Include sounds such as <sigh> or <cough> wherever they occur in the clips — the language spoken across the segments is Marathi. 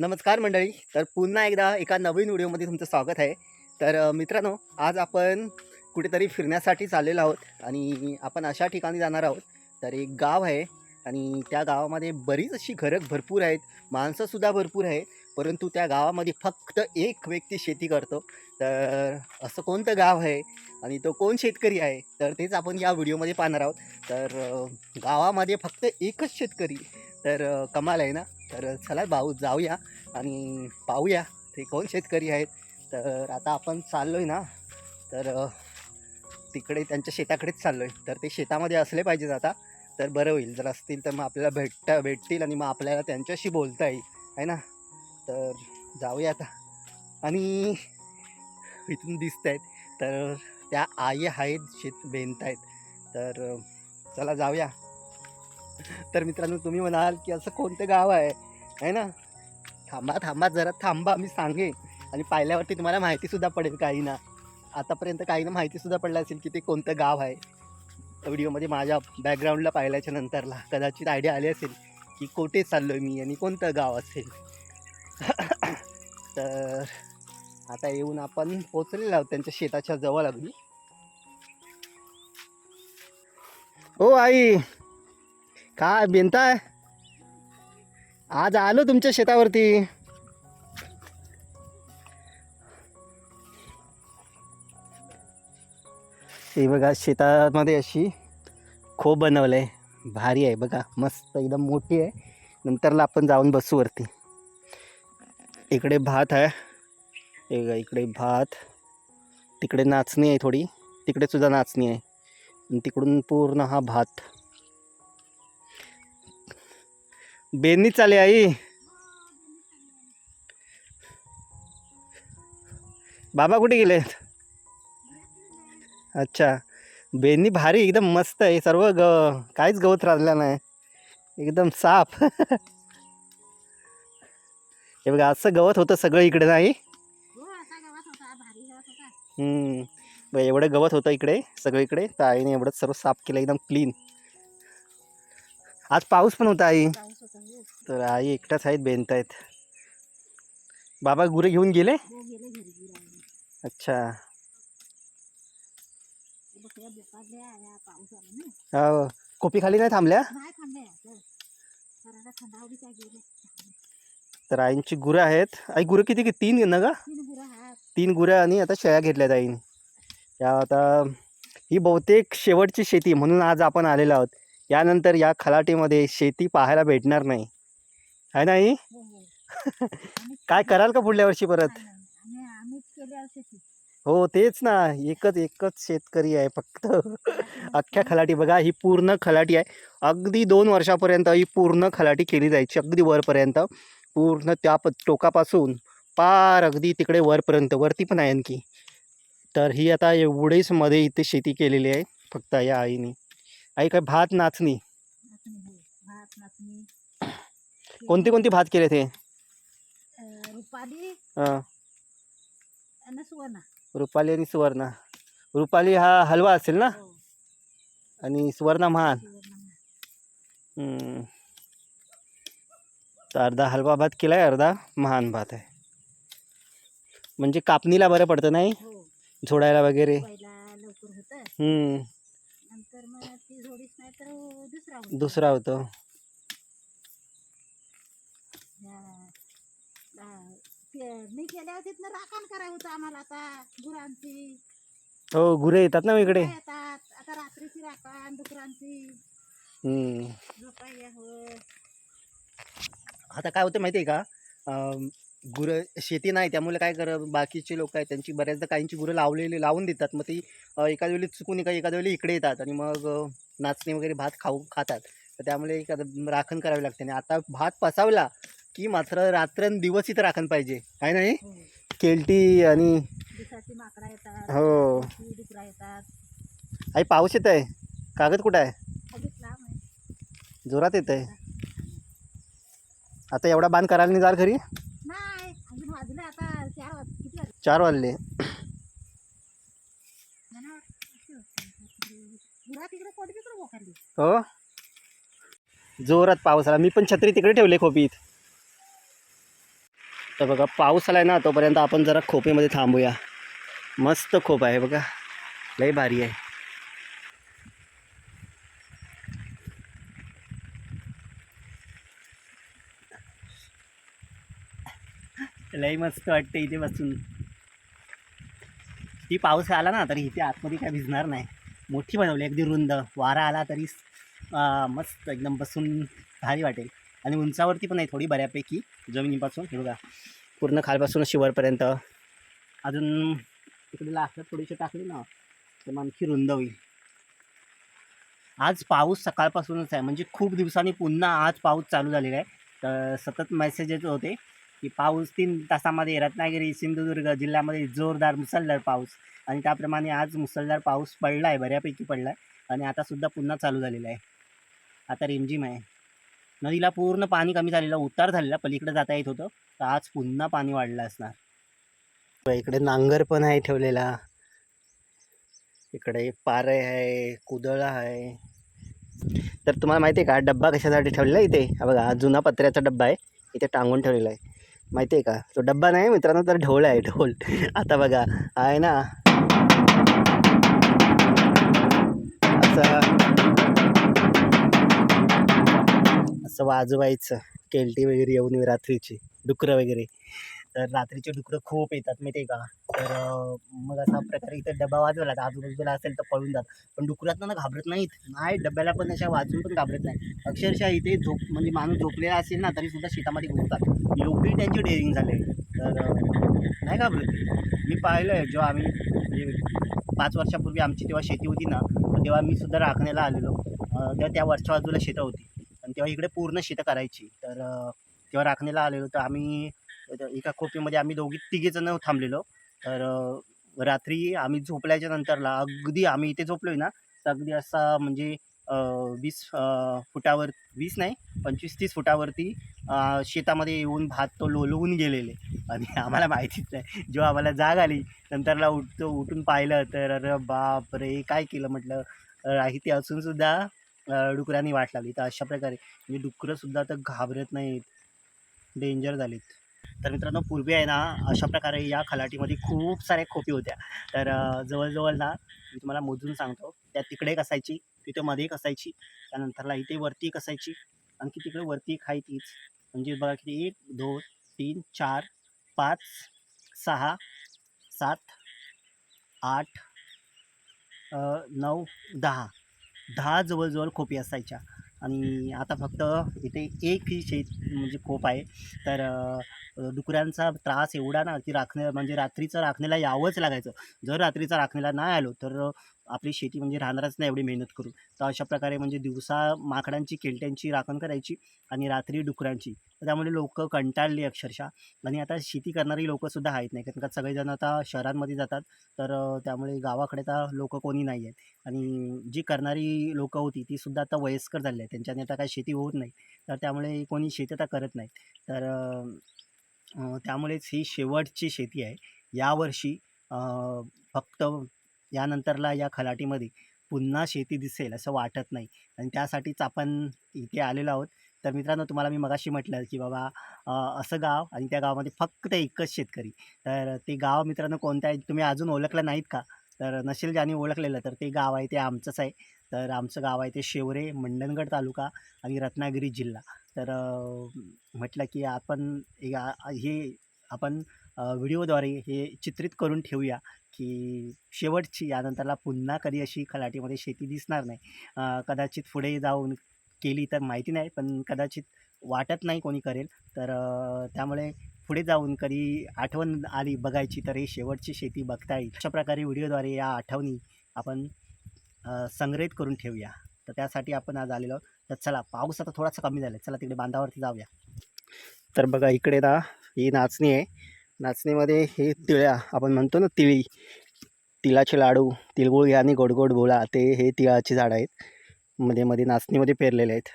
नमस्कार मंडळी. तर पुन्हा एकदा एका नवीन व्हिडिओमध्ये तुमचं स्वागत आहे. तर मित्रांनो आज आपण कुठेतरी फिरण्यासाठी चाललेलो आहोत आणि आपण अशा ठिकाणी जाणार आहोत. तर एक गाव आहे आणि त्या गावामध्ये बरीच अशी घरं भरपूर आहेत. माणसंसुद्धा भरपूर आहे परंतु त्या गावामध्ये फक्त एक व्यक्ती शेती करतो. तर असं कोणतं गाव आहे? आणि तो कोण शेतकरी आहे? तर तेच आपण या व्हिडिओमध्ये पाहणार आहोत. तर गावामध्ये फक्त एकच शेतकरी. तर कमाल आहे ना? तर चला भाऊ जाऊया आणि पाहूया ते कोण शेतकरी आहेत. तर आता आपण चाललो आहे ना? तर तिकडे त्यांच्या शेताकडेच चाललो आहे तर ते शेतामध्ये असले पाहिजेत आता. तर बरं होईल. जर असतील तर मग आपल्याला भेटता भेटतील आणि मग आपल्याला त्यांच्याशी बोलता येईल. आहे ना? तर जाऊया आता. आणि इथून दिसत आहेत तर त्या आई आहेत शेत बेनत आहेत. तर चला जाऊया. तर मित्रांनो तुम्ही म्हणाल की असं कोणतं गाव आहे? आहे ना? थांबा थांबा जरा थांबा मी सांगेन. आणि पाहिल्यावरती तुम्हाला माहितीसुद्धा पडेल काही ना. आतापर्यंत काही ना माहितीसुद्धा पडलं असेल की ते कोणतं गाव आहे. व्हिडिओमध्ये माझ्या बॅकग्राऊंडला पाहिल्याच्या नंतरला कदाचित आयडिया आली असेल की कोठे चाललो आहे मी आणि कोणतं गाव असेल. <coughs> तर आता येऊन आपण पोचलेलो आहोत त्यांच्या शेताच्या जवळ अगदी. ओ आई काय बेनताय आज आलो तुमच्या शेतावरती. हे बघा शेतामध्ये अशी खो बनवलं आहे भारी आहे बघा मस्त एकदम मोठी आहे. नंतरला आपण जाऊन बसू वरती. इकडे भात आहे. हे इकडे भात. तिकडे नाचणी आहे थोडी. तिकडे सुद्धा नाचणी आहे. आणि तिकडून पूर्ण हा भात. बेनी चाले आई. बाबा कुठे गेलेत अच्छा. बेनी भारी एकदम मस्त आहे. सर्व ग काहीच गवत राहिलं नाही. एकदम साफ. <laughs> हे बघा असं गवत होतं सगळं इकडे नाही. बघ एवढं गवत होतं इकडे सगळं इकडे. तर आईने एवढं सर्व साफ केलं एकदम क्लीन आज पाऊस पण होता आई. तर आई एकटाच आहेत बेंत आहेत. बाबा गुरे घेऊन गेले? अच्छा. हो. कोपी खाली नाही थांबल्या? तर आईंची गुरं आहेत. आई गुरं किती किती तीन ना का तीन गुरं आणि आता शेळ्या घेतल्यात आईने. या आता ही बहुतेक शेवटची शेती म्हणून आज आपण आलेलो आहोत. यानंतर या खलाटीमध्ये शेती पाहायला भेटणार नाही. आहे ना आई? <laughs> काय कराल का पुढल्या वर्षी परत? हो तेच ना. एकच एकच शेतकरी आहे फक्त. <laughs> अख्ख्या खलाटी. बघा ही पूर्ण खलाटी आहे. अगदी दोन वर्षापर्यंत ही पूर्ण खलाटी केली जायची. अगदी वरपर्यंत. पूर्ण त्या प टोकापासून पार अगदी तिकडे वरपर्यंत वरती पण आहे आणखी. तर ही आता एवढेच मध्ये इथे शेती केलेली आहे फक्त या आईने. आई काय भात नाचणी? कोणते कोणते भात केले ते रुपाली? हां. आणि सुवर्णा. रुपाली आणि सुवर्णा. रुपाली हा हलवा असेल ना? हो, आणि सुवर्णा महान. अर्धा हलवा भात केलाय अर्धा महान भात आहे. म्हणजे कापणीला बरं पडतं नाही? हो. झोडायला वगैरे? हम्म. दुसरा होतो. मी तिथनं राखण आम्हाला आता गुरांची. हो गुरे येतात ना इकडे? काय येतात. आता रात्रीची राखण डुकरांची. झोपायला आता काय होतं माहिती आहे का? अं, गुरं शेती नाही त्यामुळे काय कर बाकीचे लोक आहेत त्यांची बऱ्याचदा काहींची गुरं लावलेली लावून देतात. मग ती अं, एखाद्या वेळी चुकून एका एखाद्या वेळी इकडे येतात आणि मग अं, नाचणी वगैरे भात खाऊ खातात. तर त्यामुळे एखादं राखण करावी लागते. आणि आता भात पसावला की मात्र रात्रंदिवस इथं राखण पाहिजे. आहे नाही हो? केलटी आणि दिवसाची माकडा येतात. हो. रात्रीची डुकरा येतात. आई पाऊस येत आहे कागद कुठं आहे? लांब आहे जोरात येत आहे आता एवढा बांध करायला नाही जाल घरी? नाही अजून वाजले आता चार वाज किती वाजले? चार मला तिकडे हो? जोरात पाऊस आला. मी पण छत्री तिकडे ठेवले खोपीत. तर बघा पाऊस आलाय ना तोपर्यंत आपण जरा खोपेमध्ये थांबूया. मस्त खोप आहे बघा. लय भारी आहे. लय मस्त वाटतं इथे बसून. ती पाऊस आला ना तरी इथे आतमध्ये काय भिजणार नाही. मोठी बनवली अगदी रुंद. वारा आला तरी मस्त एकदम बसून भारी वाटेल. आणि उंचावरती पण आहे थोडी बऱ्यापैकी जमिनीपासून. हे बघा पूर्ण खालपासून शिवरपर्यंत. अजून इकडे लास्ट थोडीशी टाकली ना तर मग आणखी रुंद होईल. आज पाऊस सकाळपासूनच आहे. म्हणजे खूप दिवसांनी पुन्हा आज पाऊस चालू झालेला आहे. तर सतत मेसेजेस होते. की पाऊस तीन तासामध्ये रत्नागिरी सिंधुदुर्ग जिल्ह्यामध्ये जोरदार मुसळधार पाऊस आणि त्याप्रमाणे आज मुसळधार पाऊस पडला आहे बऱ्यापैकी पडला आहे आणि आतासुद्धा पुन्हा चालू झालेला आहे. आता रिमझिम आहे. नदीला पूर्ण पाणी कमी झालेलं उतार झालेला पलीकडे जाता येत होतं. तर आज पुन्हा पाणी वाढलं असणार. इकडे नांगर पण आहे ठेवलेला. इकडे पारे आहे कुदळ आहे. तर तुम्हाला माहिती आहे का डब्बा कशासाठी ठेवलेला आहे इथे? बघा हा जुना पत्र्याचा डब्बा आहे. इथे टांगून ठेवलेला आहे. माहिती आहे का? तो डब्बा नाही मित्रांनो तर ढोल आहे ढोल. आता बघा आहे ना? असं. असं वाजवायचं केलटी वगैरे येऊन रात्रीची डुकरं वगैरे. तर रात्रीचे डुकरं खूप येतात माहिती आहे का? तर मग असा प्रकारे इथे डबा वाजवला तर आजूबाजूला असेल तर पळून जात पण डुकरात ना घाबरत नाहीत. नाही डब्याला पण अशा वाजून पण घाबरत नाही. अक्षरशः इथे झोप म्हणजे माणूस झोपलेला असेल ना तरी सुद्धा शेतामध्ये घुसतात एवढी त्यांची डेअरिंग झाले तर नाही घाबरत. मी पाहिलं आहे जेव्हा आम्ही म्हणजे पाच वर्षापूर्वी आमची तेव्हा शेती होती ना तर तेव्हा मी सुद्धा राखण्याला आलेलो. तेव्हा त्या वरच्या बाजूला शेतं होती. आणि तेव्हा इकडे पूर्ण शेतं करायची. तर तेव्हा राखण्याला आलेलो. तर आम्ही तर एका खोपीमध्ये आम्ही दोघी तिघेजणं थांबलेलो. तर रात्री आम्ही झोपल्याच्या नंतरला अगदी आम्ही इथे झोपलोय ना तर अगदी असा म्हणजे वीस फुटावर वीस नाही पंचवीस तीस फुटावरती शेतामध्ये येऊन भात तो लोलवून गेलेले. आणि आम्हाला माहितीच नाही जेव्हा आम्हाला जाग आली नंतरला उठतो उठून पाहिलं तर अरे बाप रे काय केलं म्हटलं? अं, इथे असूनसुद्धा डुकरांनी वाट लागली तर अशा प्रकारे म्हणजे डुकरंसुद्धा तर घाबरत नाहीत. डेंजर झालीत. तर मित्रांनो पूर्वी आहे ना अशा प्रकारे या खलाटीमध्ये खूप साऱ्या खोपी होत्या. तर जवळजवळ ना मी तुम्हाला मोजून सांगतो त्या तिकडे एक असायची तिथे मध्ये एक असायची त्यानंतरला इथे वरती एक असायची आणखी तिकडे वरती एक आहे तीच. म्हणजे बघा किती एक दोन तीन चार पाच सहा सात आठ नऊ दहा. दहा जवळजवळ खोपी असायच्या. आणि आता फक्त इथे एक ही शेत म्हणजे खोप आहे. तर अं, डुकरांचा त्रास एवढा ना की राखणे म्हणजे रात्रीचं राखण्याला यावंच लागायचं. जर रात्रीचं राखण्याला नाही आलो तर आपली शेती म्हणजे राहणारच नाही एवढी मेहनत करून. तर अशा प्रकारे म्हणजे दिवसा माकडांची केलट्यांची राखण करायची आणि रात्री डुकरांची. तर त्यामुळे लोक कंटाळली अक्षरशः. आणि आता शेती करणारी लोकंसुद्धा आहेत नाही कारण का सगळेजण आता शहरांमध्ये जातात. तर त्यामुळे गावाकडे तर लोक कोणी नाही आहेत. आणि जी करणारी लोकं होती ती सुद्धा आता वयस्कर झाली आहेत. त्यांच्याने आता काही शेती होत नाही. तर त्यामुळे कोणी शेती आता करत नाही. तर त्यामुळेच ही शेवटची शेती आहे. यावर्षी फक्त यानंतरला या खलाटीमध्ये पुन्हा शेती दिसेल असं वाटत नाही. आणि त्यासाठीच आपण इथे आलेलो आहोत. तर मित्रांनो तुम्हाला मी मगाशी म्हटलं की बाबा असं गाव आणि त्या गावामध्ये फक्त एकच शेतकरी. तर ते गाव मित्रांनो कोणत्या आहे? तुम्ही अजून ओळखलं नाहीत का? तर नसेल ज्याने ओळखलेलं तर ते गाव आहे ते आमचंच आहे. तर आमचं गाव आहे ते शेवरे मंडणगड तालुका आणि रत्नागिरी जिल्हा. तर म्हटलं की आपण हे आपण व्हिडिओद्वारे हे चित्रित करून ठेवूया की शेवटची यानंतरला पुन्हा कधी अशी खलाटीमध्ये शेती दिसणार नाही. कदाचित पुढे जाऊन केली तर माहिती नाही पण कदाचित वाटत नाही कोणी करेल. तर त्यामुळे पुढे जाऊन कधी आठवण आली बघायची तर हे शेवटची शेती बघता येईल. अशा प्रकारे व्हिडिओद्वारे या आठवणी आपण संग्रहित करून ठेवूया. तर त्यासाठी आपण आज आलेलो आहोत. तर चला पाऊस आता थोडासा कमी झाला आहे चला तिकडे बांधावरती जाऊया. तर बघा इकडे ना ही नाचणी आहे. नाचणीमध्ये हे तिळ्या आपण म्हणतो ना तिळी तिळाचे लाडू तिळगुळ आणि गोडगोड बोला ते हे तिळाची झाडं आहेत. मध्ये मध्ये नाचणीमध्ये पेरलेले आहेत.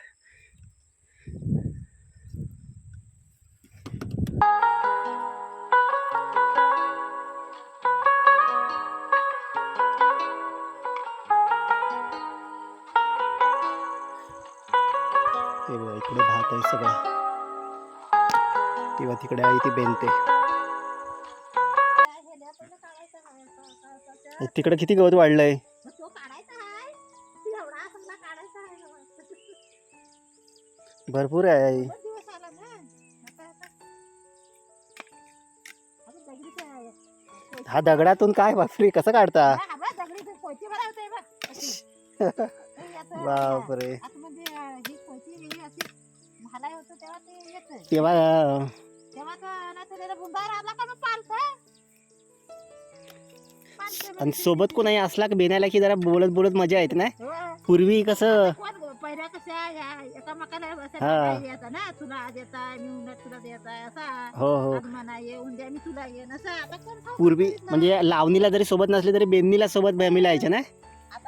हे बघा इकडे भात आहे सगळं. किंवा तिकडे आहे ती बेनते तिकडे किती गवत वाढलंय? आहे. भरपूर आहे. हा दगडातून काय बापरे कसं काढता? <laughs> बापरे. तेव्हा आणि सोबत कोणाही असला की बेनायला की जरा बोलत बोलत मजा येते ना? हो. पूर्वी कसं कोण? पहिल्या कशा हा. ना? तुला आहे आहे हो हो. कोण पूर्वी. म्हणजे लावणीला जरी सोबत नसले तरी बेननीला सोबत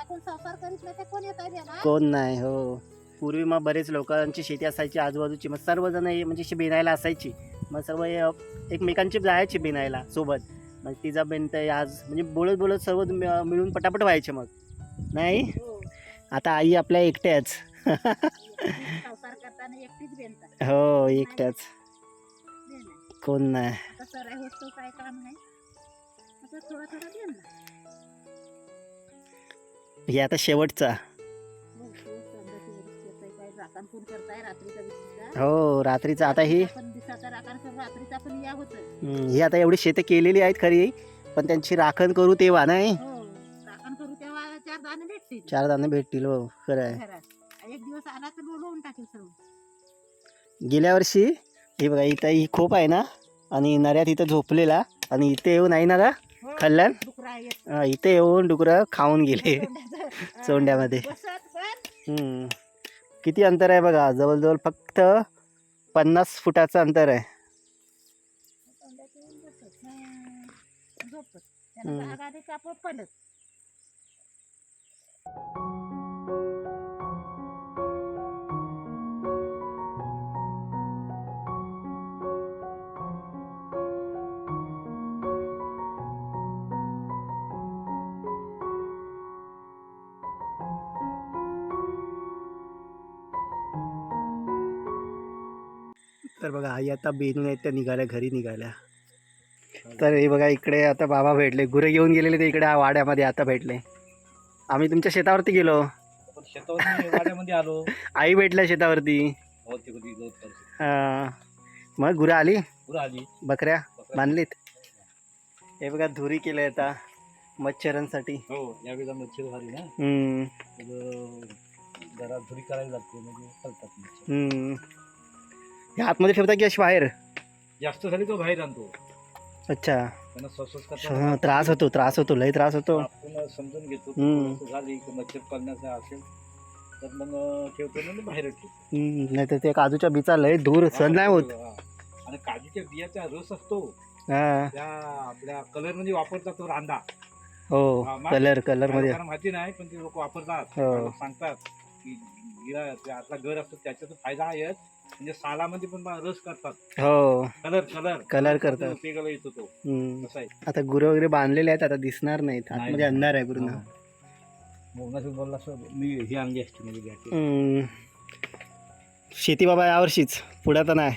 कोण कोण येत आहे ना कोण नाही हो. पूर्वी मग बरेच लोकांची शेती असायची आजूबाजूची. मग सर्वजण हे म्हणजे बेनायला असायची. मग सर्व हे एकमेकांची जायची बेनायला सोबत. मग तिचा बेन तर आज म्हणजे बोलत बोलत सर्व मिळ- मिळून पटापट व्हायचे मग. नाही? हो. आता आई आपल्या एकट्याच. हो एकट्याच. कोण नाही. हे आता शेवटचा. करताय रात्रीचा हो रात्रीचा आता ही आपण दिसाचा राखण करू रात्रीचा पण या होतं हम्म, ही आता एवढी शेतं केलेली आहेत खरी पण त्यांची राखण करू तेव्हा नाही? हो राखण करू तेव्हा चार दाणे भेटतील. चार दाणे भेटतील हो खरं आहे. घरात एक दिवस आला तर बोलवून टाकेल सर्व. गेल्या वर्षी हे बघा इथं ही खोप आहे ना आणि नऱ्यात इथं झोपलेला आणि इथे येऊन आहे ना का हो, खाल्ल्यान डुकरा येत अं, इथे येऊन डुकरं खाऊन गेले. चोंड्यामध्ये बसत पण. हम्म. किती अंतर आहे बघा? जवळजवळ फक्त पन्नास फुटाचं अंतर आहे. झोपत तर बघा आई आता बेनून आहेत त्या निघाल्या घरी निघाल्या. तर हे बघा इकडे आता बाबा भेटले. गुरे घेऊन गेलेले ते इकडे वाड्यामध्ये आता भेटले. आम्ही तुमच्या शेतावरती गेलो. आपण शेतावर वाड्यामध्ये आलो. <laughs> आई भेटल्या शेतावरती. हो. अं, मग गुरं आली? आली. बकऱ्या बांधलीत? हे बघा धुरी केले आता मच्छरांसाठी. हो यावेळेला मच्छर झाली ना. जरा धुरी करायला लागते म्हणजे. हे आतमध्ये ठेवता की अशी बाहेर? जास्त झाली तो बाहेर आणतो. अच्छा. त्यांना हा, त्रास होतो त्रास होतो लय त्रास होतो. आपण समजून घेतो हम्म. थोडंसं झाली की मच्छर पालण्याचं असेल तर मग ठेवतो म्हणजे बाहेर ठेवतो. नाही तर ते काजूच्या बिचा लय दूर सण नाही होत. हा. आणि काजूच्या बियाचा रस असतो. हा. त्या आपल्या कलरमध्ये वापरतात तो रांदा. हो कलर कलरमध्ये. लोकांना माहिती नाही पण ते लोक वापरतात. हो. लोक सांगतात की गिरा ते आतला घर असतो त्याचा तर फायदा आहेच. म्हणजे सालामध्ये पण रस करतात. हो. कलर कलर Colour करतात. उपयोगाला येतो तो. हम्म. कसं आहे. आता गुरं वगैरे बांधलेले आहेत आता दिसणार नाहीत. नाही. आतमध्ये अंधार आहे गुरुना हा. मोहनाचं बोलला असं मी ही आणली असते म्हणजे हम्म. शेती बाबा यावर्षीच पुढे तर नाही.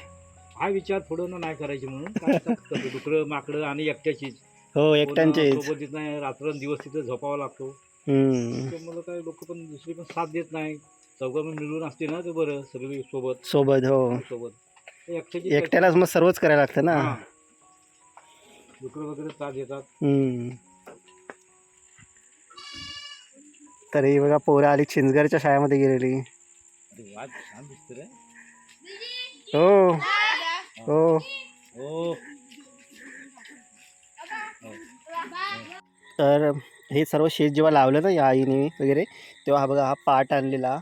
हा विचार पुढं नाही करायचे म्हणून काय <laughs> कसं डुकरं माकडं आणि एकट्याचीच. हो एकट्यांचेच. कोण सोबत येत नाही रात्र दिवस तिथं झोपावा लागतो. हम्म. त्यामुळे काय लोक पण दुसरी पण साथ देत नाही चौघा मिळून असते ना ते बरं सगळी सोबत. सोबत हो. सोबत. एकट्याची एकट्यालाच मग सर्वच करायला लागतं ना. डुकरं वगैरे त्रास देतात. हम्म. तर ही बघा पोरं आली चिंचगडच्या शाळेमध्ये गेलेली. अरे वा छान दिसतं रे. हो. हो. हो. तर हे सर्व शेत जेव्हा लावलं ना या आईने वगैरे तेव्हा हा बघा हा पाट आणलेला.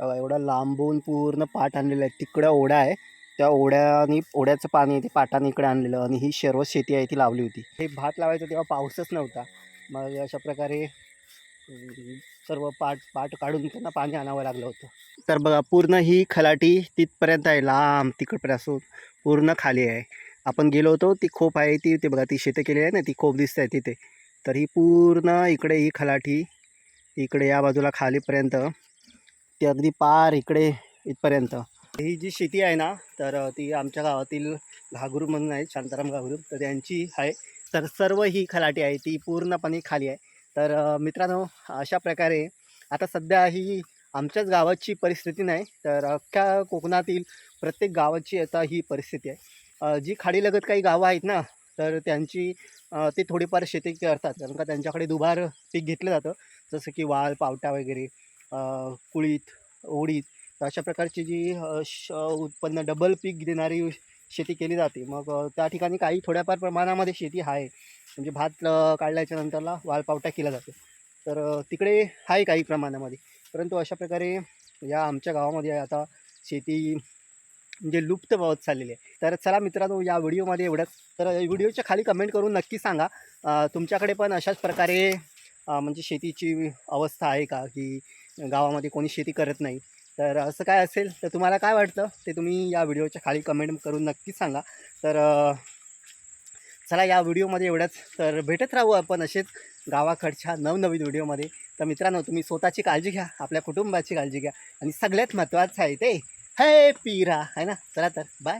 एवढा लांबून पूर्ण पाट आणलेला आहे. तिकडं ओढा आहे. त्या ओढ्याने ओढ्याचं पाणी आहे ते पाटाने इकडे आणलेलं आणि ही सर्व शेती आहे ती लावली होती. हे भात लावायचं तेव्हा पाऊसच नव्हता. मग अशा प्रकारे सर्व पाट पाट काढून त्यांना पाणी आणावं लागलं होतं. तर बघा पूर्ण ही खलाटी तिथपर्यंत आहे लांब तिकडपर्यंत असून पूर्ण खाली आहे. आपण गेलो होतो ती खोप आहे ती ते बघा ती शेतं केली आहे ना ती खोप दिसत आहे तिथे. तर ही पूर्ण इकडे ही खलाठी इकडे या बाजूला खालीपर्यंत ते अगदी पार इकडे इथपर्यंत. ही जी शेती आहे ना तर ती आमच्या गावातील घागरू म्हणून आहे शांताराम घागरू. तर त्यांची आहे. तर सर्व ही खलाटी आहे ती पूर्णपणे खाली आहे. तर मित्रांनो अशा प्रकारे आता सध्या ही आमच्याच गावाची परिस्थिती नाही तर अख्ख्या कोकणातील प्रत्येक गावाची आता ही परिस्थिती आहे. जी खाडीलगत काही गावं आहेत ना तर त्यांची ते थोडीफार शेती करतात. कारण का त्यांच्याकडे दुबार पीक घेतलं जातं. जसं की वाल पावटा वगैरे. कुळीत ओडीत तर अशा प्रकारची जी श उत्पन्न डबल पीक देणारी शेती केली जाते. मग त्या ठिकाणी काही थोड्याफार प्रमाणामध्ये शेती आहे. म्हणजे भात काढल्याच्या नंतरला वालपावटा केला जातो. तर तिकडे आहे काही प्रमाणामध्ये. परंतु अशा प्रकारे या आमच्या गावामध्ये आता शेती म्हणजे लुप्त होत चाललेली आहे. तर चला मित्रांनो या व्हिडिओमध्ये एवढंच. तर व्हिडिओच्या खाली कमेंट करून नक्की सांगा तुमच्याकडे पण अशाच प्रकारे म्हणजे शेतीची अवस्था आहे का? की गावामध्ये कोणी शेती करत नाही. तर असं काय असेल तर तुम्हाला काय वाटतं? ते तुम्ही या व्हिडिओच्या खाली कमेंट करून नक्कीच सांगा. तर चला या व्हिडिओमध्ये एवढंच. तर भेटत राहू आपण असेच गावाकडच्या नवनवीन व्हिडिओमध्ये. तर मित्रांनो तुम्ही स्वतःची काळजी घ्या आपल्या कुटुंबाची काळजी घ्या. आणि सगळ्यात महत्त्वाचं आहे ते हे पिरा है ना? चला तर बाय